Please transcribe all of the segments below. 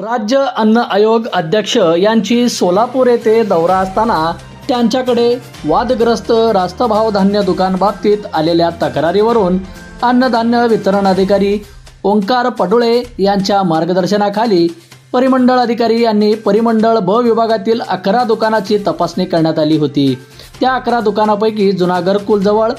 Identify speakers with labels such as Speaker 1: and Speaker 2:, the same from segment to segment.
Speaker 1: राज्य अन्न आयोग अध्यक्ष यांची सोलापूर येथे दौरा असताना त्यांच्याकडे वादग्रस्त रास्तभाव धान्य दुकान बाबतीत आलेल्या तक्रारीवरून अन्नधान्य वितरण अधिकारी ओंकार पडुळे यांच्या मार्गदर्शनाखाली परिमंडळ अधिकारी यांनी परिमंडळ ब विभागातील अकरा दुकानाची तपासणी करण्यात आली होती. त्या अकरा दुकानापैकी जुना घरकुलजवळ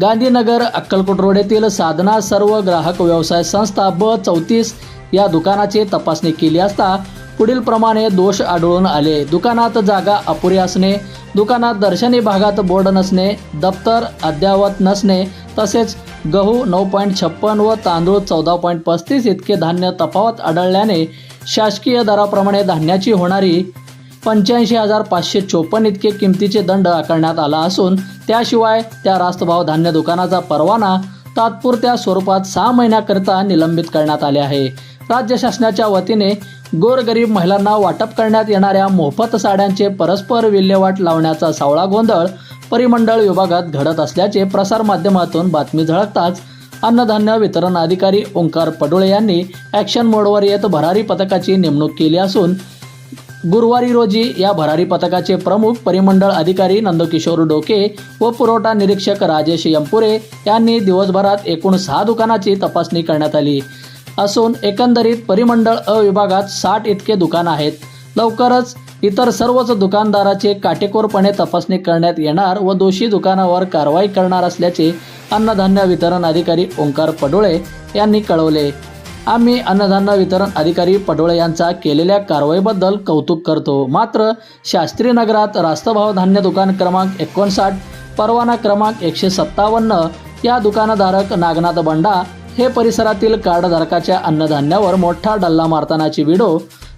Speaker 1: गांधीनगर अक्कलकोट रोड येथील साधना सर्व ग्राहक व्यवसाय संस्था ब चौतीस या दुकानाची तपासणी केली असता पुढील प्रमाणे दोष आढळून आले. दुकानात जागा अपुरी असणे दुकानात दर्शनी भागात बोर्ड नसणे दप्तर अद्ययावत नसणे तसेच गहू नऊ पॉईंट छप्पन व तांदूळ चौदा पॉईंट पस्तीस इतके धान्य तफावत आढळल्याने शासकीय दराप्रमाणे धान्याची होणारी पंच्याऐंशी हजार पाचशे चोपन्न इतके किमतीचे दंड आकारण्यात आला असून त्याशिवाय त्या रास्तभाव धान्य दुकानाचा परवाना तात्पुरत्या स्वरूपात सहा महिन्याकरिता निलंबित करण्यात आले आहे. राज्य शासनाच्या वतीने गोरगरीब महिलांना वाटप करण्यात येणाऱ्या मोफत साड्यांचे परस्पर विल्हेवाट लावण्याचा सावळा गोंधळ परिमंडळ विभागात घडत असल्याचे प्रसारमाध्यमातून बातमी झळकताच अन्नधान्य वितरण अधिकारी ओंकार पडुळे यांनी ॲक्शन मोडवर येत भरारी पथकाची नेमणूक केली असून गुरुवारी रोजी या भरारी पथकाचे प्रमुख परिमंडळ अधिकारी नंदकिशोर डोके व पुरवठा निरीक्षक राजेश यंपुरे यांनी दिवसभरात एकूण सहा दुकानाची तपासणी करण्यात आली. असून एकंदरीत परिमंडळ अ विभागात साठ इतके दुकान आहेत. लवकरच इतर सर्वच दुकानदाराचे काटेकोरपणे तपासणी करण्यात येणार व दोषी दुकानावर कारवाई करणार असल्याचे अन्नधान्य वितरण अधिकारी ओंकार पडोळे यांनी कळवले. आम्ही अन्नधान्य वितरण अधिकारी पडोळे यांचा केलेल्या कारवाईबद्दल कौतुक करतो. मात्र शास्त्री नगरात रास्तभाव धान्य दुकान क्रमांक एकोणसाठ परवाना क्रमांक एकशे सत्तावन्न या दुकानधारक नागनाथ बंडा हे परिसरातील कार्डधारकाच्या अन्नधान्यावर मोठा डल्ला मारतानाची व्हिडिओ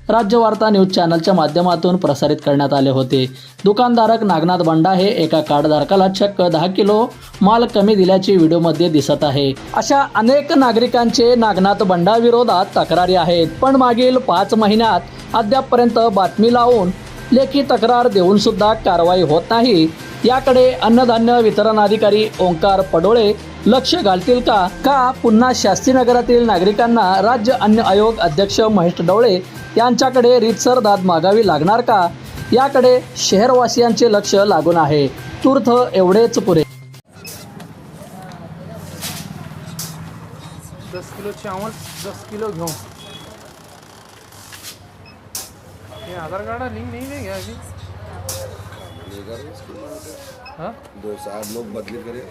Speaker 1: राज्यवार्ता न्यूज चॅनलच्या माध्यमातून प्रसारित करण्यात आले होते. दुकानधारक नागनाथ बंडा हे एका कार्डधारकाला चक्क दहा किलो माल कमी दिल्याची व्हिडिओमध्ये दिसत आहे. अशा अनेक नागरिकांचे नागनाथ बंडा विरोधात तक्रारी आहेत. पण मागील पाच महिन्यात अद्यापपर्यंत बातमी लावून लेखी तक्रार देऊन सुद्धा कारवाई होत नाही. याकडे अन्नधान्य वितरण अधिकारी ओंकार पडोळे लक्ष घालतील का? का पुन्हा शास्त्रीनगरातील नागरिकांना राज्य अन्न आयोग अध्यक्ष महेश डवळे यांच्याकडे रीतसर दाद मागावी लागणार का? याकडे शहरवासियांचे लक्ष लागून आहे. तूर्थ एवढेच पुरे.
Speaker 2: दस किलो चावल दस किलो घेऊ आधार कार्ड लिंक नाही हाँ?
Speaker 3: दो सात लोग बदली करे।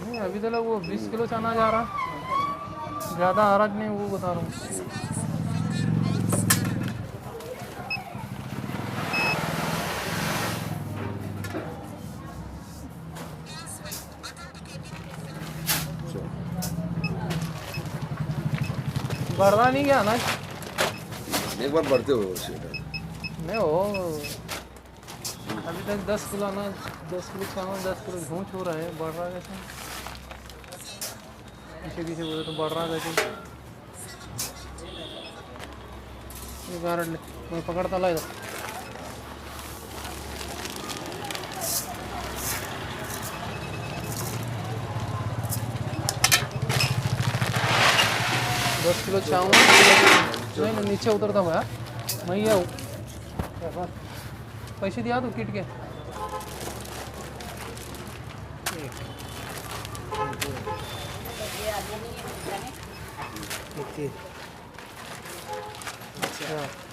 Speaker 2: नहीं अभी तक वो बीस किलो चना जा रहा। ज़्यादा आ रहा नहीं वो बता रहा हूँ। बढ़ रहा नहीं क्या अनाज
Speaker 3: एक बार बढ़ते हो
Speaker 2: नहीं हो। अभी तक दस किलो अनाज दस किलो चावल दस किलो गेहूँ हो छू रहा है बढ़ रहा है पीछे पीछे बोले तो बढ़ रहा है कैसे ये गारड मैं पकड़ता ला दस किलो चावल नहीं नीचे उतरता भैया मैं ही हूँ पैसे दिया तो किट के। अच्छा।